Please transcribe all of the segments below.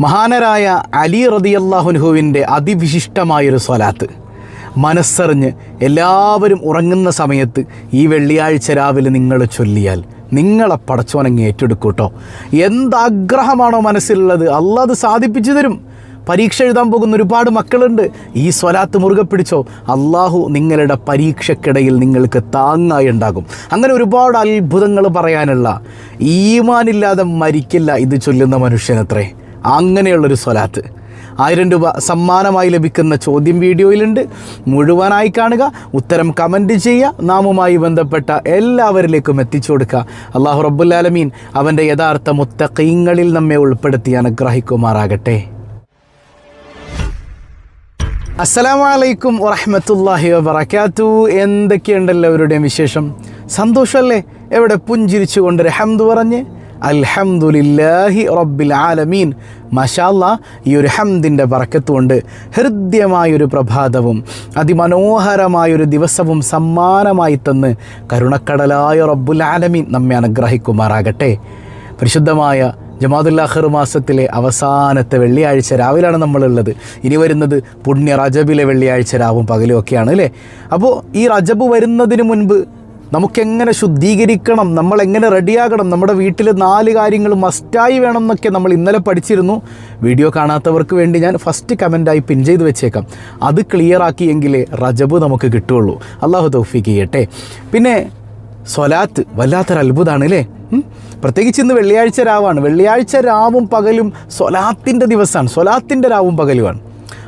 മഹാനരായ അലി റതിയല്ലാഹുൻഹുവിന്റെ അതിവിശിഷ്ടമായൊരു സ്വലാത്ത്. മനസ്സറിഞ്ഞ് എല്ലാവരും ഉറങ്ങുന്ന സമയത്ത് ഈ വെള്ളിയാഴ്ച രാവിലെ നിങ്ങൾ ചൊല്ലിയാൽ നിങ്ങളെ പടച്ചോനങ്ങ് ഏറ്റെടുക്കൂട്ടോ എന്താഗ്രഹമാണോ മനസ്സിലുള്ളത്? അല്ല അത് സാധിപ്പിച്ചു തരും. പരീക്ഷ എഴുതാൻ പോകുന്ന ഒരുപാട് മക്കളുണ്ട്. ഈ സ്വലാത്ത് മുറുകെ പിടിച്ചോ അള്ളാഹു നിങ്ങളുടെ പരീക്ഷക്കിടയിൽ നിങ്ങൾക്ക് താങ്ങായി ഉണ്ടാകും. അങ്ങനെ ഒരുപാട് അത്ഭുതങ്ങൾ പറയാനുള്ള. ഈമാനില്ലാതെ മരിക്കില്ല ഇത് ചൊല്ലുന്ന മനുഷ്യനത്രേ. അങ്ങനെയുള്ളൊരു സ്വലാത്ത്. ആയിരം രൂപ സമ്മാനമായി ലഭിക്കുന്ന ചോദ്യം വീഡിയോയിലുണ്ട്. മുഴുവനായി കാണുക ഉത്തരം കമന്റ് ചെയ്യുക നാമുമായി ബന്ധപ്പെട്ട എല്ലാവരിലേക്കും എത്തിച്ചു കൊടുക്കുക. അള്ളാഹു റബ്ബുല്ലാലമീൻ അവന്റെ യഥാർത്ഥ മുത്തക്കീങ്ങളിൽ നമ്മെ ഉൾപ്പെടുത്തി അനുഗ്രഹിക്കുമാറാകട്ടെ. അസ്സലാമലൈക്കും വറഹമത്തല്ലാഹി വബർക്കാത്തു എന്തൊക്കെയുണ്ടല്ലോ അവരുടെയും വിശേഷം? സന്തോഷമല്ലേ? എവിടെ പുഞ്ചിരിച്ചുകൊണ്ട് രഹംദ് പറഞ്ഞ് അൽഹംദുലില്ലാഹി റബ്ബിൽ ആലമീൻ. മഷാല്ല ഈ ഒരു ഹംദിന്റെ വറക്കത്തുകൊണ്ട് ഹൃദ്യമായൊരു പ്രഭാതവും അതിമനോഹരമായൊരു ദിവസവും സമ്മാനമായി തന്ന് കരുണക്കടലായ റബ്ബുൽ ആലമീൻ നമ്മെ അനുഗ്രഹിക്കുമാറാകട്ടെ. പരിശുദ്ധമായ ജമാദുല്ലാഹർ മാസത്തിലെ അവസാനത്തെ വെള്ളിയാഴ്ച രാവിലാണ് നമ്മളുള്ളത്. ഇനി വരുന്നത് പുണ്യ റജബിലെ വെള്ളിയാഴ്ച രാവും പകലും ഒക്കെയാണ് അല്ലേ? അപ്പോൾ ഈ റജബ് വരുന്നതിന് മുൻപ് നമുക്കെങ്ങനെ ശുദ്ധീകരിക്കണം നമ്മൾ എങ്ങനെ റെഡിയാകണം നമ്മുടെ വീട്ടിൽ നാല് കാര്യങ്ങൾ മസ്റ്റായി വേണം എന്നൊക്കെ നമ്മൾ ഇന്നലെ പഠിച്ചിരുന്നു. വീഡിയോ കാണാത്തവർക്ക് വേണ്ടി ഞാൻ ഫസ്റ്റ് കമന്റായി പിൻ ചെയ്ത് വെച്ചേക്കാം. അത് ക്ലിയർ ആക്കിയെങ്കിലേ റജബ് നമുക്ക് കിട്ടുള്ളൂ. അള്ളാഹു തൗഫീക്ക് ചെയ്യട്ടെ. പിന്നെ സ്വലാത്ത് വല്ലാത്തൊരു അത്ഭുതമാണ് അല്ലേ? പ്രത്യേകിച്ച് ഇന്ന് വെള്ളിയാഴ്ച രാവാണ്. വെള്ളിയാഴ്ച രാവും പകലും സ്വലാത്തിന്റെ ദിവസമാണ്. സ്വലാത്തിന്റെ രാവും പകലുമാണ്.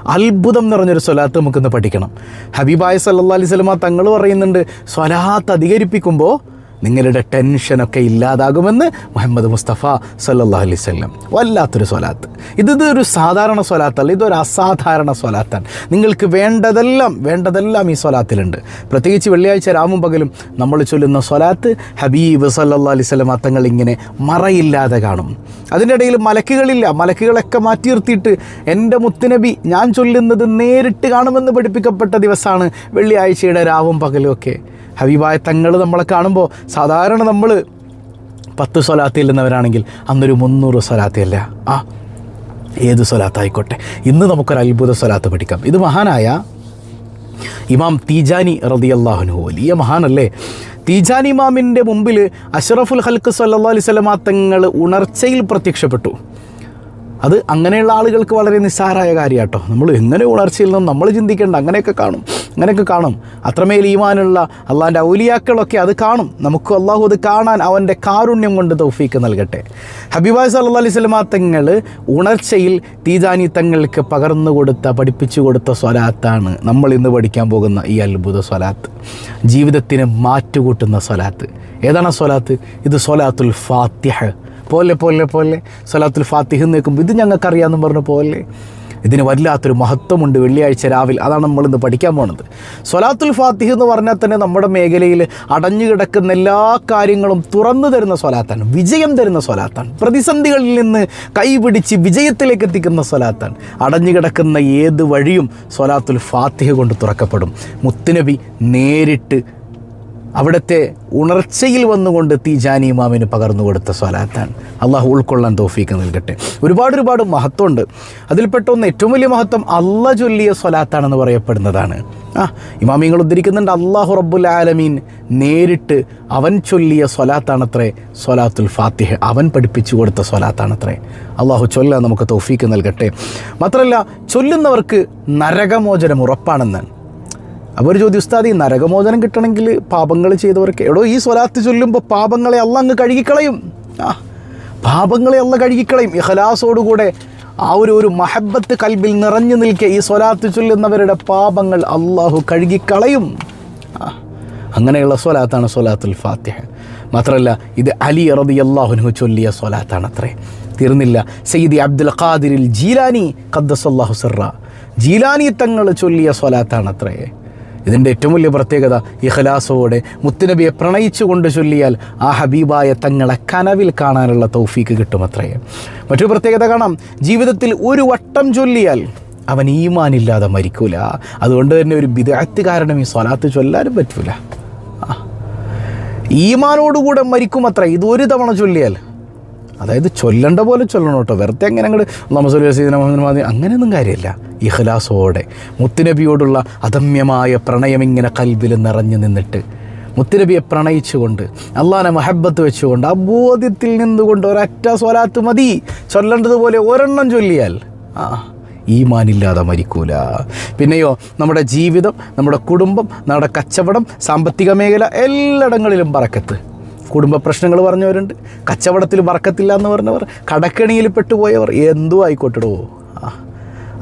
അത്ഭുതം നിറഞ്ഞൊരു സ്വലാത്ത് നമുക്കിന്ന് പഠിക്കണം. ഹബീബായ സല്ലാ അലൈഹി തങ്ങൾ പറയുന്നുണ്ട് സ്വലാത്ത് അധികരിപ്പിക്കുമ്പോൾ നിങ്ങളുടെ ടെൻഷനൊക്കെ ഇല്ലാതാകുമെന്ന് മുഹമ്മദ് മുസ്തഫ സല്ലാ അലൈഹി വല്ലാത്തൊരു സ്വലാത്ത്. ഇത് ഇതൊരു സാധാരണ സ്വലാത്തല്ല ഇതൊരു അസാധാരണ സ്വലാത്താണ്. നിങ്ങൾക്ക് വേണ്ടതെല്ലാം വേണ്ടതെല്ലാം ഈ സ്വലാത്തിലുണ്ട്. പ്രത്യേകിച്ച് വെള്ളിയാഴ്ച രാവും പകലും നമ്മൾ ചൊല്ലുന്ന സ്വലാത്ത് ഹബീബ് സല്ലാ അലൈഹി സ്വലം തങ്ങൾ ഇങ്ങനെ മറയില്ലാതെ കാണും. അതിന്റെ ഇടയിൽ മലക്കുകളില്ല മലക്കുകളൊക്കെ മാറ്റി നിർത്തിയിട്ട് എന്റെ മുത്തുനബി ഞാൻ ചൊല്ലുന്നത് നേരിട്ട് കാണുമെന്ന് പഠിപ്പിക്കപ്പെട്ട ദിവസമാണ് വെള്ളിയാഴ്ചയുടെ രാവും പകലും ഒക്കെ. ഹബീബായ നമ്മളെ കാണുമ്പോൾ സാധാരണ നമ്മൾ പത്ത് സ്വലാത്തി ഇല്ലെന്നവരാണെങ്കിൽ അന്നൊരു മുന്നൂറ് സ്വലാത്തി അല്ല ആ ഏത് സ്വലാത്തായിക്കോട്ടെ. ഇന്ന് നമുക്കൊരു അത്ഭുത സ്വലാത്ത് പഠിക്കാം. ഇത് മഹാനായ ഇമാം തീജാനി റതിയല്ലാഹുനു വലിയ മഹാനല്ലേ? തീജാനി ഇമാമിന്റെ മുമ്പിൽ അഷറഫുൽ ഹൽക്ക് സല്ലാ അലൈഹി സ്വലമാ തങ്ങൾ ഉണർച്ചയിൽ പ്രത്യക്ഷപ്പെട്ടു. അത് അങ്ങനെയുള്ള ആളുകൾക്ക് വളരെ നിസ്സാരമായ കാര്യമാട്ടോ നമ്മൾ എങ്ങനെ ഉണർച്ചയിൽ നിന്നും നമ്മൾ ചിന്തിക്കേണ്ട അങ്ങനെയൊക്കെ കാണും അങ്ങനെയൊക്കെ കാണും. അത്രമേൽ ഈമാനുള്ള അള്ളാന്റെ ഔലിയാക്കളൊക്കെ അത് കാണും. നമുക്ക് അള്ളാഹു അത് കാണാൻ അവന്റെ കാരുണ്യം കൊണ്ട് തൗഫീക്ക് നൽകട്ടെ. ഹബീബായ് സല്ലാ അലൈഹി സ്വലമാ തങ്ങൾ ഉണർച്ചയിൽ തീജാനി തങ്ങൾക്ക് പകർന്നു കൊടുത്ത പഠിപ്പിച്ചു കൊടുത്ത സ്വലാത്താണ് നമ്മൾ ഇന്ന് പഠിക്കാൻ പോകുന്ന ഈ അത്ഭുത സ്വലാത്ത്. ജീവിതത്തിന് മാറ്റുകൂട്ടുന്ന സ്വലാത്ത്. ഏതാണ് സ്വലാത്ത്? ഇത് സ്വലാത്തുൽ ഫാത്തിഹ. പോലെ പോലെ പോലെ. സലാത്തുൽ ഫാത്തിഹ് നിൽക്കുമ്പോൾ ഇത് ഞങ്ങൾക്കറിയാമെന്ന് പറഞ്ഞ പോലെ. ഇതിന് വല്ലാത്തൊരു മഹത്വമുണ്ട് വെള്ളിയാഴ്ച രാവിലെ അതാണ് നമ്മളിന്ന് പഠിക്കാൻ പോണത്. സ്വലാത്തുൽ ഫാത്തിഹ് എന്ന് പറഞ്ഞാൽ തന്നെ നമ്മുടെ മേഖലയിൽ അടഞ്ഞു കിടക്കുന്ന എല്ലാ കാര്യങ്ങളും തുറന്നു തരുന്ന സ്വലാത്താണ്. വിജയം തരുന്ന സ്വലാത്താണ്. പ്രതിസന്ധികളിൽ നിന്ന് കൈപിടിച്ച് വിജയത്തിലേക്ക് എത്തിക്കുന്ന സ്വലാത്താണ്. അടഞ്ഞു കിടക്കുന്ന ഏത് വഴിയും സ്വലാത്തുൽ ഫാത്തിഹ് കൊണ്ട് തുറക്കപ്പെടും. മുത്തുനബി നേരിട്ട് അവിടുത്തെ ഉണർച്ചയിൽ വന്നുകൊണ്ട് തീജാനി ഇമാമിന് പകർന്നു കൊടുത്ത സ്വലാത്താണ്. അള്ളാഹു ഉൾക്കൊള്ളാൻ തോഫീക്ക് നൽകട്ടെ. ഒരുപാട് ഒരുപാട് മഹത്വമുണ്ട്. അതിൽപ്പെട്ട ഒന്ന് ഏറ്റവും വലിയ മഹത്വം അല്ല ചൊല്ലിയ സ്വലാത്താണെന്ന് പറയപ്പെടുന്നതാണ്. ആ ഇമാമിങ്ങൾ ഉദ്ധരിക്കുന്നുണ്ട് അള്ളാഹു റബ്ബുൽ ആലമീൻ നേരിട്ട് അവൻ ചൊല്ലിയ സ്വലാത്താണത്രേ സ്വലാത്തുൽ ഫാത്തിഹ്. അവൻ പഠിപ്പിച്ചു കൊടുത്ത സ്വലാത്താണത്രേ. അള്ളാഹു ചൊല്ലാൻ നമുക്ക് തോഫീക്ക് നൽകട്ടെ. മാത്രമല്ല ചൊല്ലുന്നവർക്ക് നരകമോചനം ഉറപ്പാണെന്നാണ്. അപ്പോൾ ഒരു ചോദ്യം ഉസ്താദ് നരകമോചനം കിട്ടണമെങ്കിൽ പാപങ്ങൾ ചെയ്തവർക്ക് എടോ ഈ സ്വലാത്ത് ചൊല്ലുമ്പോൾ പാപങ്ങളെ അല്ല അങ്ങ് കഴുകിക്കളയും. ആ പാപങ്ങളെ അല്ല കഴുകിക്കളയും. ഇഹലാസോടുകൂടെ ആ ഒരു ഒരു മഹബത്ത് കൽബിൽ നിറഞ്ഞു നിൽക്കെ ഈ സ്വലാത്ത് ചൊല്ലുന്നവരുടെ പാപങ്ങൾ അള്ളാഹു കഴുകിക്കളയും. അങ്ങനെയുള്ള സ്വലാത്താണ് സ്വലാത്തുൽ ഫാത്തിഹ. മാത്രമല്ല ഇത് അലി അറബി അള്ളാഹുനു ചൊല്ലിയ സ്വലാത്താണ് അത്രേ തീർന്നില്ല. സയ്യിദി അബ്ദുൽ ഖാദിരിൽ ജീലാനി ഖദ്ദസല്ലാഹു സിറ ജീലാനി തങ്ങൾ ചൊല്ലിയ സ്വലാത്താണ് അത്രേ ഇതിന്റെ ഏറ്റവും വലിയ പ്രത്യേകത ഇഖലാസോടെ മുത്തുനബിയെ പ്രണയിച്ചുകൊണ്ട് ചൊല്ലിയാൽ ആ ഹബീബായ തങ്ങളെ കനവിൽ കാണാനുള്ള തൗഫീക്ക് കിട്ടുമത്രേ. മറ്റൊരു പ്രത്യേകത കാണാം. ജീവിതത്തിൽ ഒരു വട്ടം ചൊല്ലിയാൽ അവൻ ഈമാനില്ലാതെ മരിക്കൂല. അതുകൊണ്ട് തന്നെ ഒരു വിദഗ്ധ കാരണം ഈ സ്വലാത്ത് ചൊല്ലാനും പറ്റൂല. ഈമാനോടുകൂടെ ഈമാനോടുകൂടെ മരിക്കുമത്ര. ഇത് ഒരു തവണ ചൊല്ലിയാൽ അതായത് ചൊല്ലേണ്ട പോലെ ചൊല്ലണം കേട്ടോ. വെറുതെ അങ്ങനെ അങ്ങോട്ട് നമസ്വലി സീദന മുഹമ്മദ് മാതി അങ്ങനെയൊന്നും കാര്യമില്ല. ഇഖ്ലാസോടെ മുത്തുനബിയോടുള്ള അദമ്യമായ പ്രണയം ഇങ്ങനെ കൽബിൽ നിറഞ്ഞു നിന്നിട്ട് മുത്തുനബിയെ പ്രണയിച്ചുകൊണ്ട് അള്ളാഹനെ മഹബത്ത് വെച്ചുകൊണ്ട് ആ ബോധ്യത്തിൽ നിന്നുകൊണ്ട് ഒരൊറ്റ സ്വലാത്ത് മതി. ചൊല്ലേണ്ടതുപോലെ ഒരെണ്ണം ചൊല്ലിയാൽ ആ ഈമാനില്ലാതെ മരിക്കൂല. പിന്നെയോ നമ്മുടെ ജീവിതം നമ്മുടെ കുടുംബം നമ്മുടെ കച്ചവടം സാമ്പത്തിക മേഖല എല്ലായിടങ്ങളിലും പറക്കത്ത്. കുടുംബ പ്രശ്നങ്ങൾ പറഞ്ഞവരുണ്ട്. കച്ചവടത്തിൽ വറക്കത്തില്ല എന്ന് പറഞ്ഞവർ കടക്കണിയിൽ പെട്ടുപോയവർ എന്തോ ആയിക്കോട്ടെടോ. ആ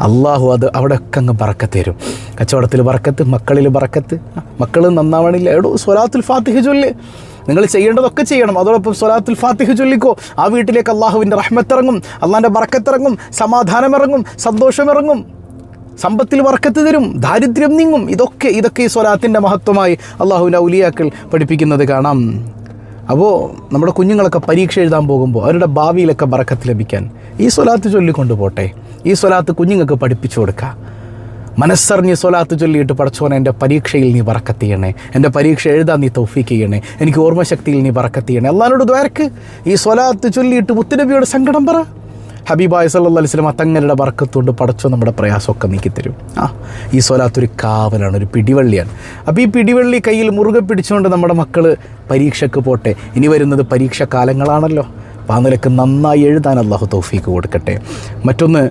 അള്ളാഹു അത് അവിടെയൊക്കെ അങ്ങ് പറക്കത്ത് തരും കച്ചവടത്തിൽ പറക്കത്ത് മക്കളിൽ പറക്കത്ത് മക്കൾ നന്നാവണില്ല. എടോ സ്വലാത്തുൽ ഫാത്തിഹ ചൊല്ല്. നിങ്ങൾ ചെയ്യേണ്ടതൊക്കെ ചെയ്യണം. അതോടൊപ്പം സ്വലാത്തുൽ ഫാത്തിഹ ചൊല്ലിക്കോ. ആ വീട്ടിലേക്ക് അള്ളാഹുവിന്റെ റഹ്മത്തിറങ്ങും അള്ളാഹിന്റെ ബറക്കത്തിറങ്ങും സമാധാനമിറങ്ങും സന്തോഷമിറങ്ങും. സമ്പത്തിൽ വർക്കത്ത് തരും ദാരിദ്ര്യം നീങ്ങും. ഇതൊക്കെ ഇതൊക്കെ ഈ സ്വലാത്തിന്റെ മഹത്വമായി അള്ളാഹുവിന്റെ ഔലിയാക്കൾ പഠിപ്പിക്കുന്നത് കാണാം. അപ്പോൾ നമ്മുടെ കുഞ്ഞുങ്ങളൊക്കെ പരീക്ഷ എഴുതാൻ പോകുമ്പോൾ അവരുടെ ഭാവിയിലൊക്കെ ബറക്കത്ത് ലഭിക്കാൻ ഈ സ്വലാത്ത് ചൊല്ലിക്കൊണ്ട് പോട്ടെ. ഈ സ്വലാത്ത് കുഞ്ഞുങ്ങൾക്ക് പഠിപ്പിച്ചു കൊടുക്കുക മനസ്സറിഞ്ഞ് സ്വലാത്ത് ചൊല്ലിയിട്ട് പഠിച്ചോനെ എന്റെ പരീക്ഷയിൽ നീ വറക്കത്ത് ചെയ്യണേ. എന്റെ പരീക്ഷ എഴുതാൻ നീ തൗഫീക്ക് ചെയ്യണേ. എനിക്ക് ഓർമ്മശക്തിയിൽ നീ വറക്കത്ത് ചെയ്യണേ. അള്ളാനോട് ദ്വാരക്ക് ഈ സ്വലാത്ത് ചൊല്ലിയിട്ട് മുത്തുനബിയോട് സങ്കടം പറ. ഹബീബായ സല്ലാ അലിസ്ലം തങ്ങളുടെ വർക്കത്തുകൊണ്ട് പടച്ചോ നമ്മുടെ പ്രയാസമൊക്കെ നീക്കിത്തരും ആ ഈ സ്വലാത്തൊരു കാവലാണ് ഒരു പിടിവള്ളിയാണ്. അപ്പോൾ ഈ പിടിവള്ളി കയ്യിൽ മുറുകെ പിടിച്ചുകൊണ്ട് നമ്മുടെ മക്കൾ പരീക്ഷയ്ക്ക് പോട്ടെ. ഇനി വരുന്നത് പരീക്ഷ കാലങ്ങളാണല്ലോ. അപ്പോൾ ആ നിലയ്ക്ക് നന്നായി എഴുതാൻ അള്ളാഹു തൗഫീക്ക് കൊടുക്കട്ടെ. മറ്റൊന്ന്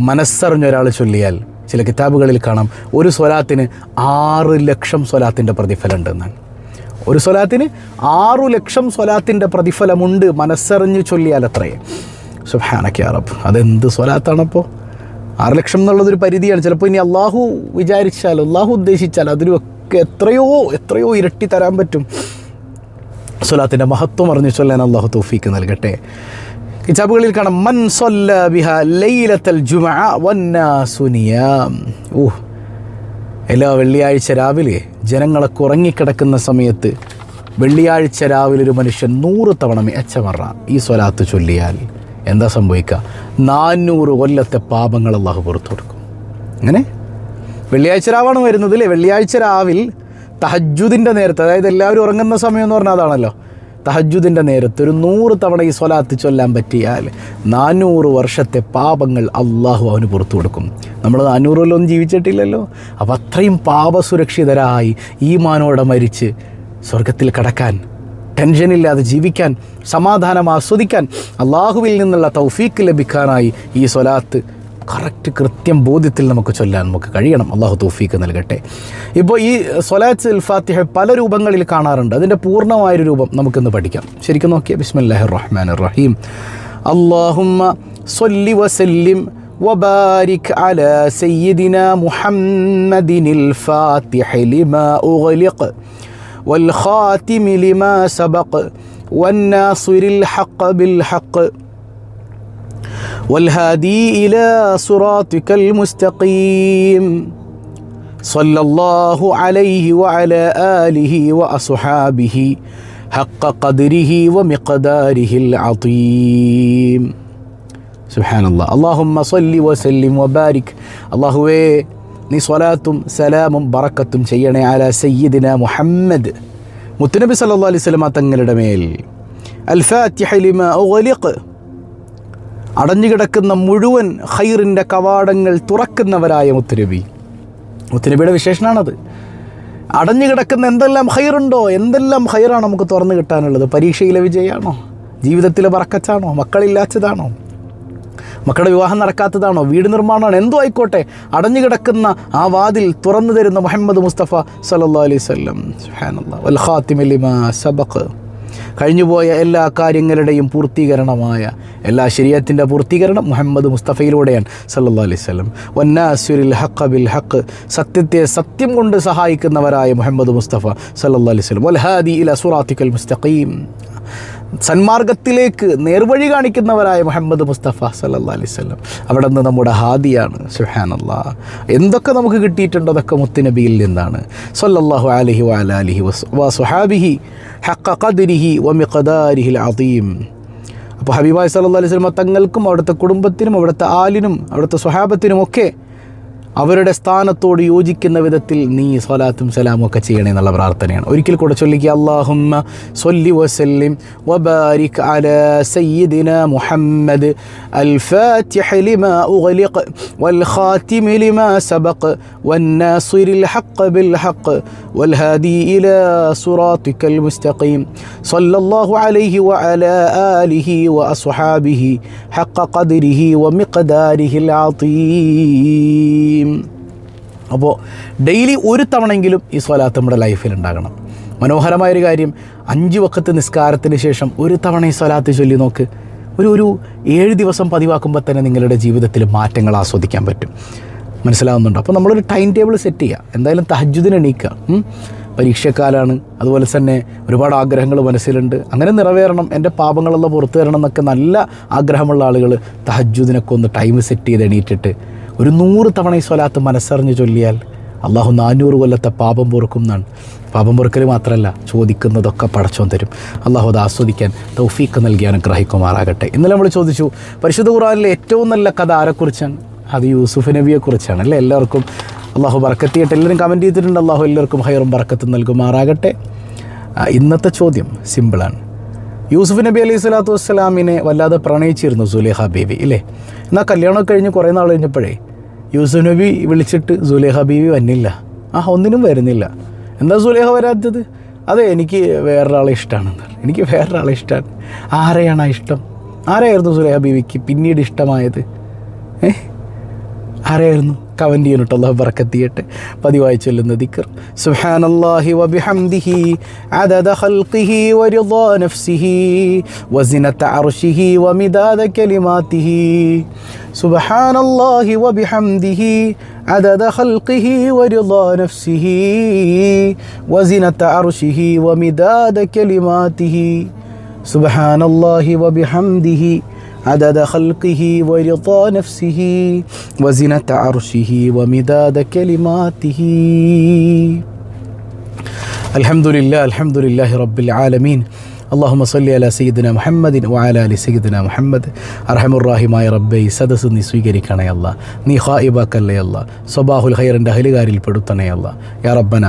മനസ്സറിഞ്ഞ ഒരാൾ ചൊല്ലിയാൽ ചില കിതാബുകളിൽ കാണാം ഒരു സ്വലാത്തിന് ആറ് ലക്ഷം സ്വലാത്തിന്റെ പ്രതിഫലം ഉണ്ടെന്നാണ് ഒരു സ്വലാത്തിന് ആറു ലക്ഷം സ്വലാത്തിന്റെ പ്രതിഫലമുണ്ട് മനസ്സറിഞ്ഞ് ചൊല്ലിയാൽ അത്രയേ സുഹാനക്കെ അറബ് അതെന്ത് സ്വലാത്താണപ്പോൾ ആറ് ലക്ഷം എന്നുള്ളതൊരു പരിധിയാണ്. ചിലപ്പോൾ ഇനി അള്ളാഹു വിചാരിച്ചാൽ അള്ളാഹു ഉദ്ദേശിച്ചാൽ അതിനൊക്കെ എത്രയോ എത്രയോ ഇരട്ടി തരാൻ പറ്റും. സ്വലാത്തിന്റെ മഹത്വം അറിഞ്ഞു ചൊല്ലാൻ അള്ളാഹു തോഫീക്ക് നൽകട്ടെ. കിതാബുകളിൽ കാണാം മൻ ബിഹ ലൈലത്തൽ ജുമ വന്നാസു നിയാം. ഊഹ്. എല്ലാ വെള്ളിയാഴ്ച രാവിലെ ജനങ്ങളൊക്കെ ഉറങ്ങിക്കിടക്കുന്ന സമയത്ത് വെള്ളിയാഴ്ച രാവിലെ ഒരു മനുഷ്യൻ നൂറ് തവണ മെച്ചമറ ഈ സ്വലാത്ത് ചൊല്ലിയാൽ. എന്താ സംഭവിക്കുക നാനൂറ് കൊല്ലത്തെ പാപങ്ങൾ അള്ളാഹു പുറത്തു കൊടുക്കും. അങ്ങനെ വെള്ളിയാഴ്ച രാവാണ് വരുന്നത് അല്ലേ വെള്ളിയാഴ്ച രാവിൽ തഹജുദിന്റെ നേരത്ത് അതായത് എല്ലാവരും ഉറങ്ങുന്ന സമയം എന്ന് പറഞ്ഞാൽ അതാണല്ലോ. തഹജുദിന്റെ നേരത്ത് ഒരു നൂറ് തവണ ഈ സ്വലാത്ത് ചൊല്ലാൻ പറ്റിയാൽ നാനൂറ് വർഷത്തെ പാപങ്ങൾ അള്ളാഹു അവന് പുറത്തു കൊടുക്കും. നമ്മൾ നാനൂറ് കൊല്ലമൊന്നും ജീവിച്ചിട്ടില്ലല്ലോ. അപ്പം അത്രയും പാപസുരക്ഷിതരായി ഈമാനോടെ മരിച്ച് സ്വർഗത്തിൽ കടക്കാൻ ടെൻഷനില്ലാതെ ജീവിക്കാൻ സമാധാനം ആസ്വദിക്കാൻ അള്ളാഹുവിൽ നിന്നുള്ള തൗഫീക്ക് ലഭിക്കാനായി ഈ സ്വലാത്ത് കറക്റ്റ് കൃത്യം ബോധ്യത്തിൽ നമുക്ക് ചൊല്ലാൻ നമുക്ക് കഴിയണം അള്ളാഹു തൗഫീക്ക് നൽകട്ടെ ഇപ്പോൾ ഈ സ്വലാത്ത് അൽ ഫാത്തിഹ പല രൂപങ്ങളിൽ കാണാറുണ്ട് അതിൻ്റെ പൂർണ്ണമായൊരു രൂപം നമുക്കിന്ന് പഠിക്കാം ശരിക്കും നോക്കിയാൽ ബിസ്മില്ലാഹി റഹ്മാൻ റഹീം അള്ളാഹുമ്മ സൊല്ലി വസല്ലിം وبارك على سيدنا محمد الفاتح لما أغلق والخاتم لما سبق والناصر الحق بالحق والهادي إلى صراطك المستقيم. صلى الله عليه وعلى آله وأصحابه حق قدره ومقداره العظيم. سبحان الله. اللهم صل وسلم وبارك. الله നീ സ്വലാത്തും സലാമും ബറക്കത്തും ചെയ്യണേ അല സയ്യിദിന മുഹമ്മദ്. മുത്തുനബി സല്ലാ അലൈഹി വസല്ലമ തങ്ങളുടെ മേൽ അടഞ്ഞുകിടക്കുന്ന മുഴുവൻ ഖൈറിന്റെ കവാടങ്ങൾ തുറക്കുന്നവരായ മുത്തുനബി. മുത്തുനബിയുടെ വിശേഷനാണത് അടഞ്ഞുകിടക്കുന്ന എന്തെല്ലാം ഹൈറുണ്ടോ എന്തെല്ലാം ഹൈറാണ് നമുക്ക് തുറന്നു കിട്ടാനുള്ളത്? പരീക്ഷയിലെ വിജയമാണോ ജീവിതത്തിലെ പറക്കച്ചാണോ മക്കളില്ലാത്തതാണോ? മക്കളുടെ വിവാഹം നടക്കാത്തതാണോ? വീട് നിർമ്മാണമാണോ? എന്തോ ആയിക്കോട്ടെ. അടഞ്ഞുകിടക്കുന്ന ആ വാതിൽ തുറന്നു തരുന്ന മുഹമ്മദ് മുസ്തഫ സല്ലല്ലാഹു അലൈഹി സബഖ്. കഴിഞ്ഞുപോയ എല്ലാ കാര്യങ്ങളുടെയും പൂർത്തീകരണമായ എല്ലാ ശരീരത്തിന്റെ പൂർത്തീകരണം മുഹമ്മദ് മുസ്തഫയിലൂടെയാണ് സല്ലാ അലൈഹി വസല്ലം. വന്നാസുരിൽ ഹക്ക് ബിൽ ഹക്ക് സത്യത്തെ സത്യം കൊണ്ട് സഹായിക്കുന്നവരായ മുഹമ്മദ് മുസ്തഫ സല്ലാ അലൈഹി വസല്ലം. വൽ ഹാദി ഇല സുറാത്തിക്കൽ മുസ്തഖീം. സന്മാർഗത്തിലേക്ക് നേർവഴി കാണിക്കുന്നവരായ മുഹമ്മദ് മുസ്തഫ സല്ലാ അലൈഹി വസല്ലം. അവിടെ നിന്ന് നമ്മുടെ ഹാദിയാണ്. സുഹാനല്ലാ എന്തൊക്കെ നമുക്ക് കിട്ടിയിട്ടുണ്ടോ? അതൊക്കെ മുത്തുനബിയിൽ നിന്നാണ്. സല്ലല്ലാഹു അലഹി വഅല അലിഹി വ സുഹാബിഹി ഹക്കദിരിഹി ഖദ്രിഹി അതീം അപ്പോൾ ഹബീബായ് സല്ലാ അലൈഹി വസല്ലം തങ്ങൾക്കും അവിടുത്തെ കുടുംബത്തിനും അവിടുത്തെ ആലിനും അവിടുത്തെ സ്വഹാബത്തിനും ഒക്കെ അവരുടെ സ്ഥാനത്തോട് യോജിക്കുന്ന വിധത്തിൽ നീ സ്വലാത്തും സലാമും ഒക്കെ ചെയ്യണേ എന്നുള്ള പ്രാർത്ഥനയാണ് ഒരിക്കൽ കൂടെ ചൊല്ലിക്കുക അള്ളാഹുമ്മ സൊല്ലി വസല്ലിം വബാരിക് അല സയ്യിദിന മുഹമ്മദ് الفاتح لما أغلق والخاتم لما سبق والناصر الحق بالحق والهادي إلى صراطك المستقيم صلى الله عليه وعلى آله وأصحابه حق قدره ومقداره العظيم അപ്പോൾ ഡെയിലി ഒരു തവണയെങ്കിലും ഈ സ്വലാത്ത് നമ്മുടെ ലൈഫിൽ ഉണ്ടാകണം. മനോഹരമായൊരു കാര്യം അഞ്ച് വക്കത്ത് നിസ്കാരത്തിന് ശേഷം ഒരു തവണ ഈ സ്വലാത്ത് ചൊല്ലി നോക്ക്. ഒരു ഒരു ഏഴ് ദിവസം പതിവാക്കുമ്പോൾ തന്നെ നിങ്ങളുടെ ജീവിതത്തിൽ മാറ്റങ്ങൾ ആസ്വദിക്കാൻ പറ്റും. മനസ്സിലാവുന്നുണ്ട്? അപ്പോൾ നമ്മളൊരു ടൈം ടേബിൾ സെറ്റ് ചെയ്യുക എന്തായാലും തഹജുദിന് എണീക്കുക. പരീക്ഷക്കാലാണ്. അതുപോലെ തന്നെ ഒരുപാട് ആഗ്രഹങ്ങൾ മനസ്സിലുണ്ട്. അങ്ങനെ നിറവേറണം. എന്റെ പാപങ്ങളെല്ലാം പുറത്തു തരണം എന്നൊക്കെ നല്ല ആഗ്രഹമുള്ള ആളുകൾ തഹജുദിനൊക്കെ ഒന്ന് ടൈം സെറ്റ് ചെയ്ത് എണീറ്റിട്ട് ഒരു നൂറ് തവണ ഈ സ്വലാത്ത് മനസ്സറിഞ്ഞ് ചൊല്ലിയാൽ അള്ളാഹു നാനൂറ് കൊല്ലത്തെ പാപം പൊറുക്കും എന്നാണ്. പാപം പൊറുക്കൽ മാത്രമല്ല ചോദിക്കുന്നതൊക്കെ പടച്ചോൻ തരും. അള്ളാഹു അത് ആസ്വദിക്കാൻ തൗഫീക്ക് നൽകി അനുഗ്രഹിക്കുമാറാകട്ടെ. ഇന്നലെ നമ്മൾ ചോദിച്ചു പരിശുദ്ധ ഖുറാനിലെ ഏറ്റവും നല്ല കഥ ആരെക്കുറിച്ചാണ്? അത് യൂസുഫ് നബിയെക്കുറിച്ചാണ് അല്ലേ എല്ലാവർക്കും? അള്ളാഹു ബറക്കത്തിയിട്ട് എല്ലാവരും കമന്റ് ചെയ്തിട്ടുണ്ട്. അള്ളാഹു എല്ലാവർക്കും ഹൈറും ബർക്കത്തും നൽകുമാറാകട്ടെ. ഇന്നത്തെ ചോദ്യം സിമ്പിളാണ് യൂസുഫ് നബി അലൈഹി സ്വലാത്തു വസ്സലാമിനെ വല്ലാതെ പ്രണയിച്ചിരുന്നു സുലേഹ ബേബി ഇല്ലേ? എന്നാൽ കല്യാണമൊക്കെ കഴിഞ്ഞ് കുറേ നാൾ കഴിഞ്ഞപ്പോഴേ യൂസുഫ് നബി വിളിച്ചിട്ട് സുലേഹ ബീവി വന്നില്ല. ആ ഒന്നിനും വരുന്നില്ല. എന്താ സുലേഹ വരാത്തത്? അതെ എനിക്ക് വേറൊരാളെ പറഞ്ഞു. എനിക്ക് വേറൊരാളെ ഇഷ്ടമാണ് ആരെയാണ് ആ ഇഷ്ടം? ആരായിരുന്നു സുലേഹ ബീവിക്ക് പിന്നീട് ഇഷ്ടമായത്? ഏ ആരെയായിരുന്നു കമൻറ്റ് ചെയ്യാനിട്ട് അള്ളാഹു ബർക്കത്ത് ചെയ്യട്ടെ പതിവായി ചൊല്ലുന്ന ദിക്കർ സുബ്ഹാനല്ലാഹി വബിഹംദിഹി അദദ ഖൽഖിഹി വരിദാ നഫ്സിഹി വസിനത അർശിഹി വമിദാദ കലിമാതിഹി സുബ്ഹാനല്ലാഹി വബിഹംദിഹി عدد خلقه ورضا نفسه وزنة عرشه ومداد كلماته سبحان الله وبحمده عدد خلقه ورضا نفسه وزنة عرشه ومداد كلماته الحمد لله الحمد لله رب العالمين اللهم صل على سيدنا محمد وعلى ال سيدنا محمد അർഹമുറാഹിമായ റബ്ബെ ഈ സദസ്സ് നീ സ്വീകരിക്കണേ അല്ല നീ ഹായിബാക്കല്ലേ അല്ല സ്വബാഹുൽ ഹൈറിൻ്റെ അഹലുകാരിൽ പെടുത്തണേ അല്ല യാ റബ്ബന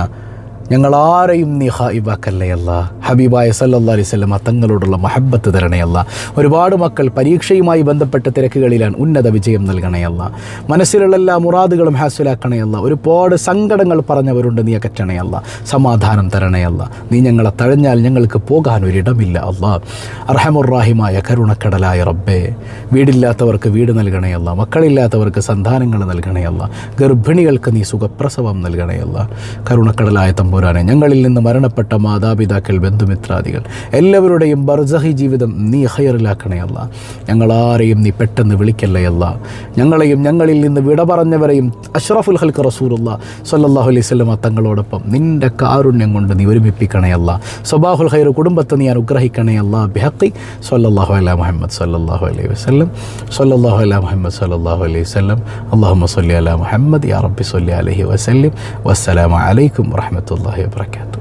ഞങ്ങളാരെയും നീ ഹായിബാക്കല്ലേ അല്ല? ഹബീബായ സല്ലാ അലൈഹി സ്വലമ തങ്ങളോടുള്ള മഹബത്ത് തരണയല്ല ഒരുപാട് മക്കൾ പരീക്ഷയുമായി ബന്ധപ്പെട്ട തിരക്കുകളിലാണ് ഉന്നത വിജയം നൽകണയല്ല മനസ്സിലുള്ള എല്ലാ മുറാദുകളും ഹാസിലാക്കണേ അല്ല. ഒരുപാട് സങ്കടങ്ങൾ പറഞ്ഞവരുണ്ട് നീ അകറ്റണയല്ല സമാധാനം തരണയല്ല നീ ഞങ്ങളെ തഴഞ്ഞാൽ ഞങ്ങൾക്ക് പോകാൻ ഒരിടമില്ല അല്ല. അർഹമുറാഹിമായ കരുണക്കടലായ റബ്ബേ വീടില്ലാത്തവർക്ക് വീട് നൽകണയല്ല മക്കളില്ലാത്തവർക്ക് സന്താനങ്ങൾ നൽകണയല്ല ഗർഭിണികൾക്ക് നീ സുഖപ്രസവം നൽകണയല്ല കരുണക്കടലായ കരുണക്കടലായ തമ്പുരാനെ ഞങ്ങളിൽ നിന്ന് മരണപ്പെട്ട മാതാപിതാക്കൾ ബന്ധുമിത്രാദികൾ. എല്ലാവരുടെയും ബർസഹി ജീവിതം നീ ഹയറിലാക്കണേ അല്ല. ഞങ്ങളാരെയും നീ പെട്ടെന്ന് വിളിക്കല്ലേ അല്ല. ഞങ്ങളെയും ഞങ്ങളിൽ നിന്ന് വിട പറഞ്ഞവരെയും അഷ്റഫുൽ ഹൽക്ക് റസൂറുള്ള സല്ലല്ലാഹു അലൈഹി സ്വലമ തങ്ങളോടൊപ്പം നിന്റെ കാരുണ്യം കൊണ്ട് നീ ഒരുമിപ്പിക്കണേ അല്ല. ഹൈർ കുടുംബത്തെ നീ അനുഗ്രഹിക്കണേ അല്ല. ബിഹക്കി സല്ലല്ലാഹു അല മുഹമ്മദ് സല്ലല്ലാഹു അലൈഹി വസ്ലം സല്ലല്ലാഹു അല മുഹമ്മദ് സല്ലല്ലാഹു അലൈഹി വസല്ലം. അല്ലാഹുമ്മ സല്ലി അല മുഹമ്മദ്. യാ റബ്ബി സല്ലി അലൈഹി വസല്ലം. വസ്സലാമു varrer para quieto.